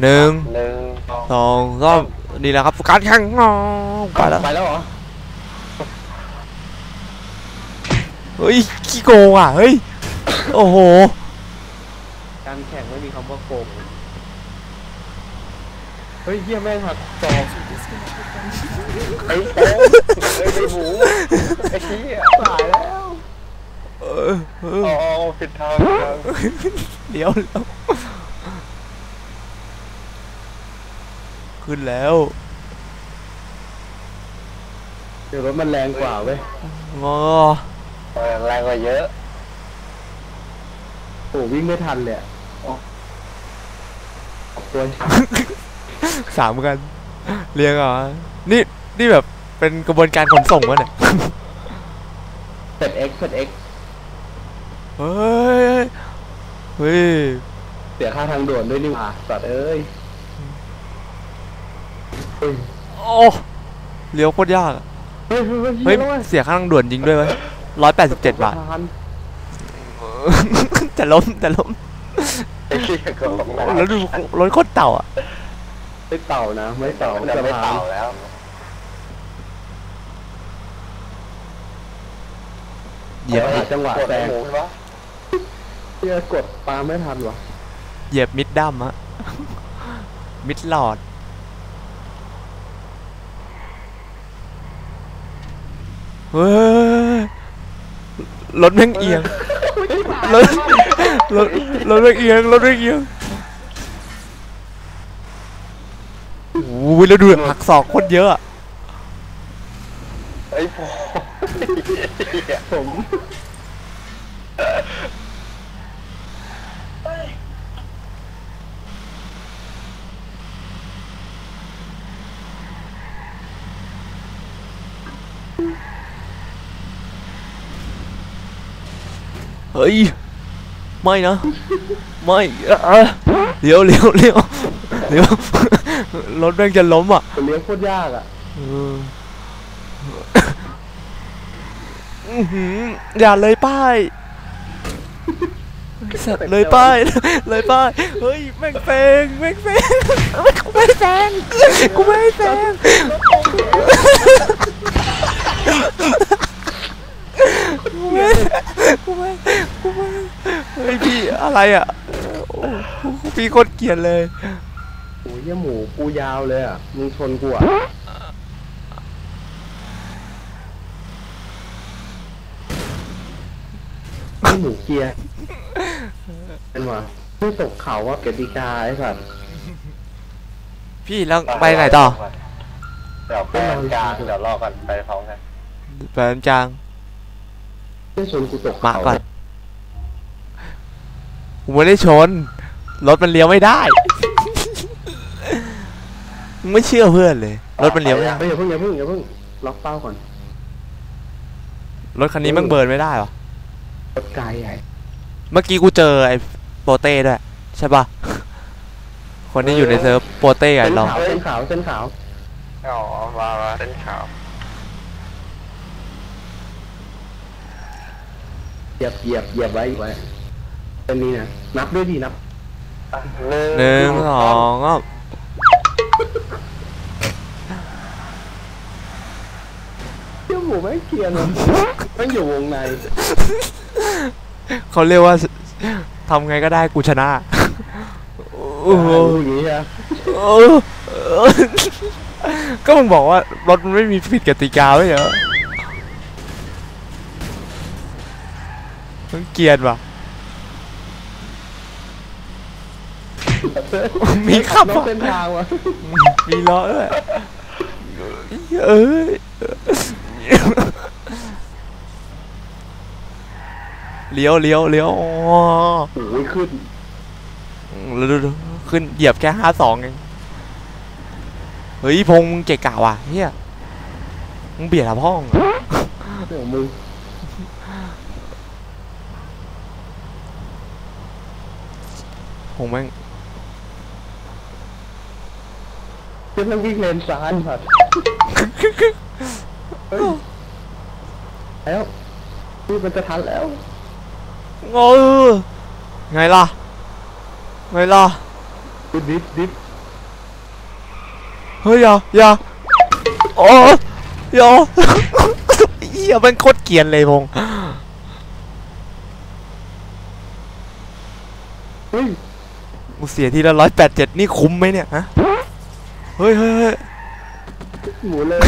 ให้ถึงก่อนหนึ่งหนึ่งสองสองสามนี่แหละครับการแข่งอ๋อไปแล้วไปแล้วเหรอเฮ้ยขี้โกงอะเฮ้ยโอ้โหการแข่งไม่มีคำว่าโกงเฮ้ยเฮียแม่งหักศอกไอ้โอ้ไอ้ไอ้หมูไอ้ขี้ยตายแล้วเออเอออ๋อผิดทางผิดทางเลี้ยวแล้ว ขึ้นแล้วเดี๋ยวรถมันแรงกว่าเว้ยงอเออแรงกว่าเยอะโอ้วิ่งไม่ทันเลยอะออกออกตัวสามกัน เรียงเหรอนี่นี่แบบเป็นกระบวนการขนส่งวะเนี่ยเสร็จเอ็กเสร็จเอ็กเฮ้ย เฮ้ย เสียค่าทางด่วนด้วยนี่หว่าสัตว์เอ้ยเฮ้ย โอ้เลี้ยวโคตรยากอะเฮ้ยเฮ้ยเฮ้ยเฮ้ยเสียค่าทางด่วนจริงด้วยเว้ยร้อยแปดสิบเจ็ดบาททันจะล้มจะล้มไอ้ขี้ยก็ลงน้แล้วดูรถโคตรเต่าอะไม่เต่านะไม่เต่าำจะไม่สะพนเต่าแล้วเหยียบหาจังหวะกดแซไอ้งหมูวะเฮียกดปาไม่ทันวะเหยียบมิดดัมอะมิดหลอด เฮ้ยรถแม่งเอียงรถรถรถแม่งเอียงรถแม่งเอียงโอ้ยแล้วดูหักศอกโคตรเยอะอะไอ้โผผม เฮ้ย ไม่นะ ไม่อะเลี้ยวเลี้ยวเลี้ยวเลี้ยวรถแม่งจะล้มอะเลี้ยงโคตรยากอะเอออื้อหืออย่าเลยป้ายสัตว์เลยป้ายเลยป้ายเฮ้ยแม่งแซงแม่งแซงกูไม่แซงกูไม่แซง กูไม่กูไม่กูไม่เฮ้ยพี่อะไรอะโอ้พี่โคตรเกลียดเลยโอ้ยเหี้ยหมูกูยาวเลยอะมึงชนกูอะนี่หมูเกียร์เป็นวะไม่ตกเขาว่ากติกาไอ้สัตว์พี่แล้วไปไหนต่อ เดี๋ยวไปกลางเดี๋ยวรอกันไปพร้อมกันไปอันจาง ไม่ชนกูตกมาก่อนกูไม่ได้ชน รถมันเลี้ยวไม่ได้มึงไม่เชื่อเพื่อนเลย รถมันเลี้ยวไม่ได้เฮ้ยอย่าเพิ่งอย่าเพิ่งอย่าเพิ่งล็อกเป้าก่อน รถคันนี้มันเบิร์นไม่ได้หรอรถไกลใหญ่ เมื่อกี้กูเจอไอ้โปเต้ด้วยใช่ปะคนที่อยู่ในเซิร์ฟโปเต้ไงเส้นเราขาวเส้นขาวเส้นขาว อ๋อมามาเส้นขาว เหยียบเหยียบเหยียบไว้ไว้เป็นนี้นะนับด้วยดีนับหนึ่งสองอ้าวเที่ยวหมูไม่เกียร์นะไม่อยู่วงในเขาเรียกว่าทำไงก็ได้กูชนะโอ้โหอย่างนี้อะก็มึงบอกว่ารถมันไม่มีผิดกติกาไม่เหรอ มึงเกลียดว่ะมีขับนอกอะเส้นทางวะมีล้อด้วยเอ้ยเลี้ยวเลี้ยวเลี้ยวอ๋อโอ้ยขึ้นแล้วดูดูขึ้นเหยียบแค่ห้าสองเองเฮ้ยพงษ์มึงเกะกะว่ะเฮียมึงเบียดทับห้องอะเดี๋ยวมึง พงษ์แม่งเพื่อนวิ่งเลนซ้ายผัดเฮ้ยแล้วนี่มันจะทันแล้วเออไงล่ะไม่รอดิฟดิฟดิฟเฮ้ยอย่าอย่าโอ้ยอย่าเหี้ยมันโคตรเกรียนเลยพงษ์เฮ้ย กูเสียทีละร้อยแปดเจ็ดนี่คุ้มไหมเนี่ยฮะเฮ้ยเฮ้ยเฮ้ยหมูเลย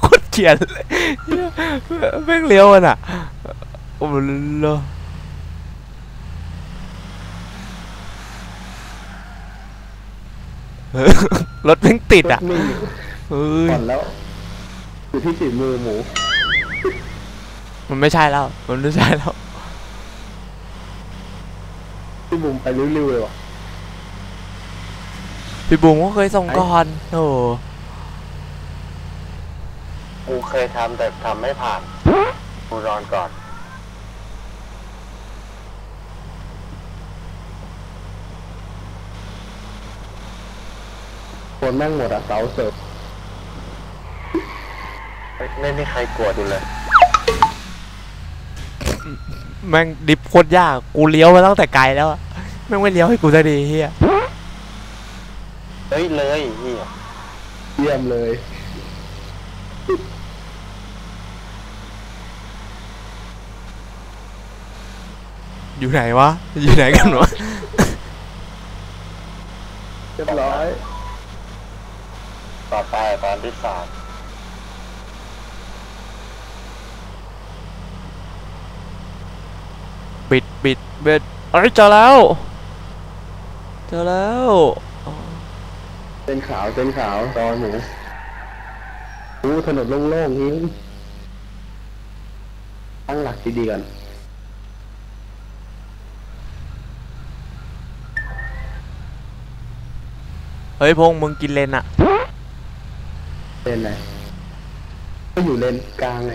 โคตรเกรียนเลยเหี้ยแม่งเลี้ยวมันอะโอ้โหเลอเออรถแม่งติดอะนิ่งเฮ้ยก่อนแล้วอยู่ที่สีมือหมู มันไม่ใช่แล้ว มันไม่ใช่แล้ว พี่บุ๋มไปเร็วๆเลยว่ะพี่บุ๋มก็เคยส่งก่อนโอ้กูเคยทำแต่ทำไม่ผ่านกูรอนก่อน คนแม่งหมดอะเสาเสิร์ฟไม่ไม่มีใครกลัวดูเลย แม่งดิฟโคตรยาก กูเลี้ยวมาตั้งแต่ไกลแล้วอะแม่งไม่เลี้ยวให้กูสักทีเฮียเฮ้ยเลยเฮียเยี่ยมเลย อยู่ไหนวะ อยู่ไหนกันวะเรียบร้อย ต่อไปตอนที่สาม ปิดปิดเบ็ดเอ้ยเจอแล้ว เจอแล้วอ๋อเส้นขาวเส้นขาวตอนหมูรู้ถนนโล่งๆนี้ตั้งหลักดีๆก่อนเฮ้ยพงษ์มึงกินเลนอะเลนไหนก็อยู่เลนกลางไง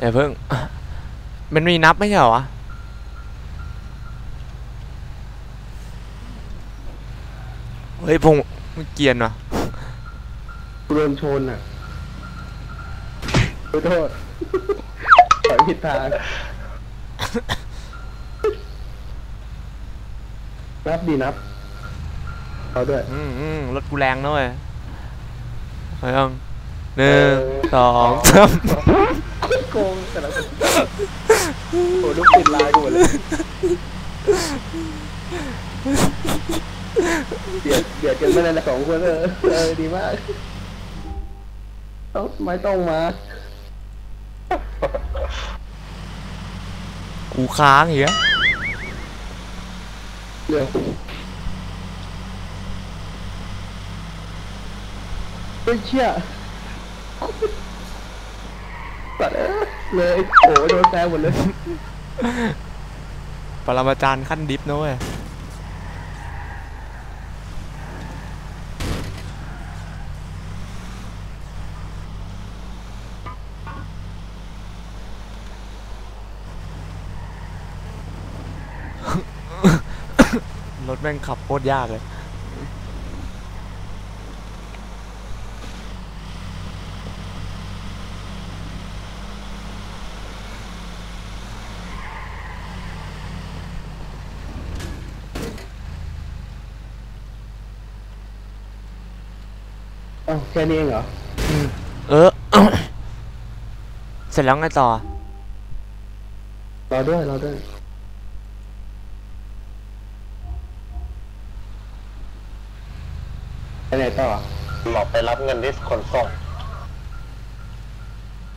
อย่าเพิ่ง มันมีนับไม่ใช่เหรอวะเฮ้ยพงษ์มึงเกรียนวะกูโดนชนอะขอโทษถอยผิดทางนับดีนับเอาด้วยอืมอืมรถกูแรงนะเว้ยไปยังหนึ่งสองสาม โกงแต่ละคนโอ้ลูกปิดลายกูหมดเลยเบียดเบียดกันไม่ได้ละสองคนเออเออดีมากต้องไม่ต้องมากูค้างอีกแล้วเรื่องเฮ้ยเชี่ย ปัดเออเลยโอ้โดนแซวหมดเลยปรมาจารย์ขั้นดิฟนะเว้ยรถแม่งขับโคตรยากเลย อ้าวแค่นี้เองเหรอเออ เสร็จแล้วไงต่อ รอด้วยรอด้วยไปไหนต่อหลอกไปรับเงินที่ขนส่ง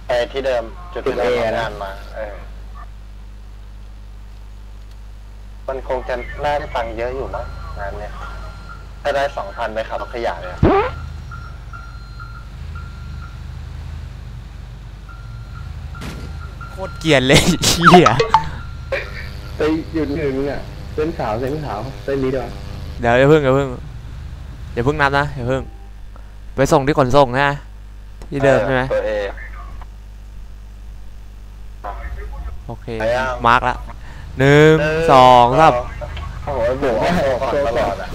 ไปที่เดิมจุดที่เราทำงานมา เออ มันคงจะน่าได้ตังค์เยอะอยู่มั้งงานเนี้ยถ้าได้สองพันไปขับรถขยะเลยอะ โคตรเกลียนเลยเชี่ยไปหยุดหนึ่งอะเส้นขาวเส้นขาวเส้นนี้ด้วยเดี๋ยวอย่าเพิ่งอย่าเพิ่งอย่าเพิ่งนับนะอย่าเพิ่ง ไปส่งที่ขนส่งนะที่เดิมใช่ไหมตัวเอโอเคไปยังมาร์กละหนึ่งสองสามโอ้โหบวกเอาก่อนตลอดอะ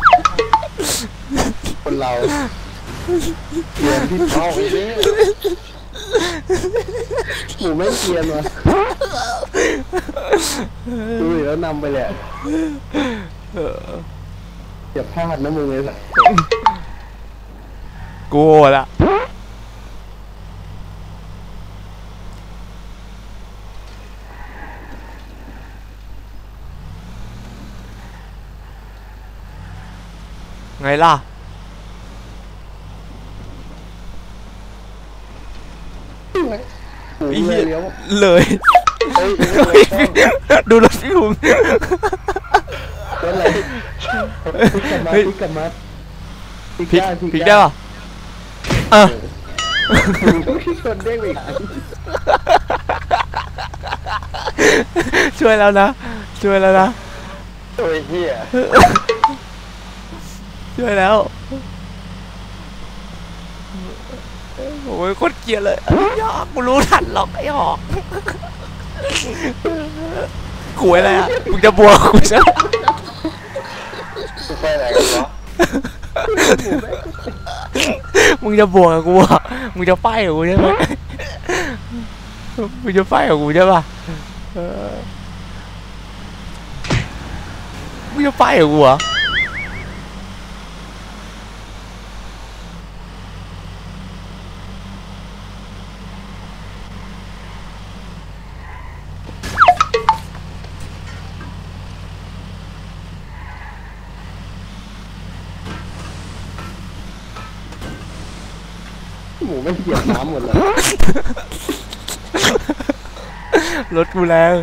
คนเราเกียนที่เอาอีกนี่ หมูไม่เกียนวะดูดิแล้วนำไปเลยอะเอออย่าพลาดนะมึงเลยสัสกูละไงล่ะ หู ไอ้ เล เหี้ ย ย เลี้ยวเลย เฮ้ยดูรถพี่ผมรถอะไรพลิกกลับมาเฮ้ยพลิกกลับมาพลิกพลิกได้พลิกได้ป่ะเออพี่ชนเด้งไปอีกอันช่วยแล้วนะ ช่วยแล้วนะ โอ้ยเฮียช่วยแล้ว โอ้ยโคตรเกลียดเลยยอกกูรู้ทันหรอกไอ้หอกกูอะไรอะมึงจะบวกกูใช่ไหมมึงไปไหนกันวะมึงจะบวกกับกูอะมึงจะไฟกับกูใช่ไหมมึงจะไฟกับกูใช่ป่ะมึงจะไฟกับกูเห หมูไม่เหยียบน้ำหมดเลยรถกูแรง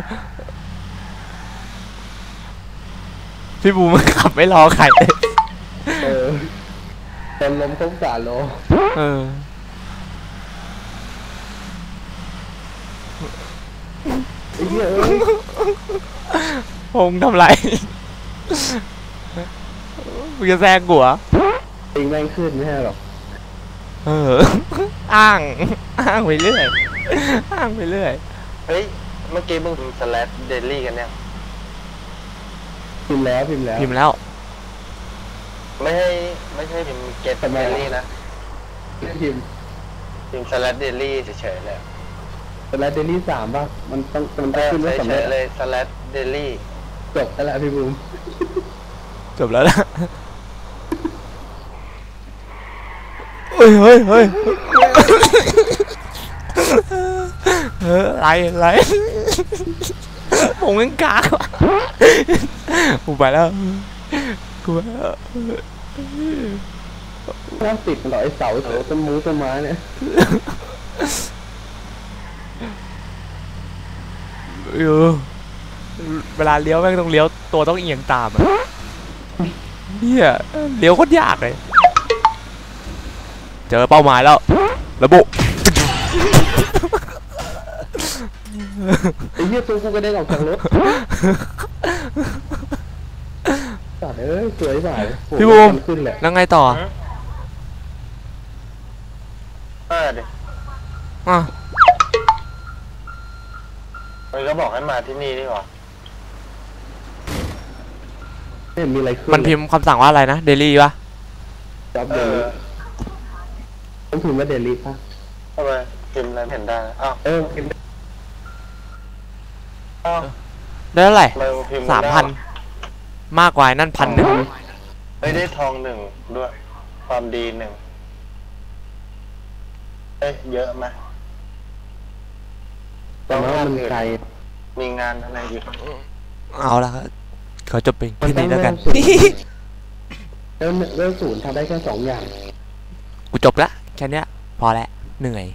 พี่บูมันขับไม่รอใครเลยเออเต็มลมครบสามโลเออ ไอ้เหี้ยเอ้ยพงทำไรมึงจะแซงกูเหรอปิงแม่งขึ้นไม่ใช่หรอก เออ อ้าง อ้างไปเรื่อย อ้างไปเรื่อย เฮ้ย เมื่อกี้มึงสแลดเดลี่กันเนี่ย พิมพ์แล้วพิมพ์แล้วพิมพ์แล้ว ไม่ให้ไม่ใช่พิมพ์เกตทำไมเดล่ะลี่นะ ไม่พิมพ์พิมพ์สแลดเดลี่เฉยๆเลยแต่ละเดลี่สามป่ะ มันต้องมันเอต้องอขึ้นว่าสำเฉเร็ยจๆเลยสแลดเดลี่จบแล้วแหละพี่บูม จบแล้วนะเฮ้ยเฮ้ยเฮ้ยเออไรไรผมยังกากว่ะกูไปแล้วกูไปแล้วถ้าติดหรอไอเสาเสาต้นมูต้นไม้เนี่ยเออเวลาเลี้ยวแม่งต้องเลี้ยวตัวต้องเอียงตามอะเนี่ยเลี้ยวโคตรยากเลย เจอเป้าหมายแล้ว ระบุไอ้เหี้ยตัวกูกระเด็นออกจากรถสัตว์เอ้ยสวยสายโอ้โหพี่บูมนขึ้นแหละแล้วไงต่อเออดิอะมันก็บอกให้มาที่นี่นี่หว่าไม่เห็นมีอะไรขึ้นมันพิมพ์คำสั่งว่าอะไรนะ เดลี่ปะจับเอเดอลี่ ต้องพิมพ์ว่าเดลี่ป่ะทำไมพิมพ์อะไรไม่เห็นได้นะอ้าวเออพิมพ์อ้าวได้เท่าไหร่ทำไมมึงพิมพ์สามไได้พันมากกว่าไอ้นั่นพันหนึ่งเฮ้ยได้ทองหนึ่งด้วย ความดีหนึ่งเอ้ยเยอะไหมแต่ว่ามันไกลมีงานอะไรอยู่เอาละครับเขาจบเป็นมันที่ต้อนี้งแล้วกันเริ่มศูนย์เริ่มเริ่มศูนย์ทำได้แค่สองอย่าง กูจบละ แค่เนี้ยพอแล้วเหนื่อย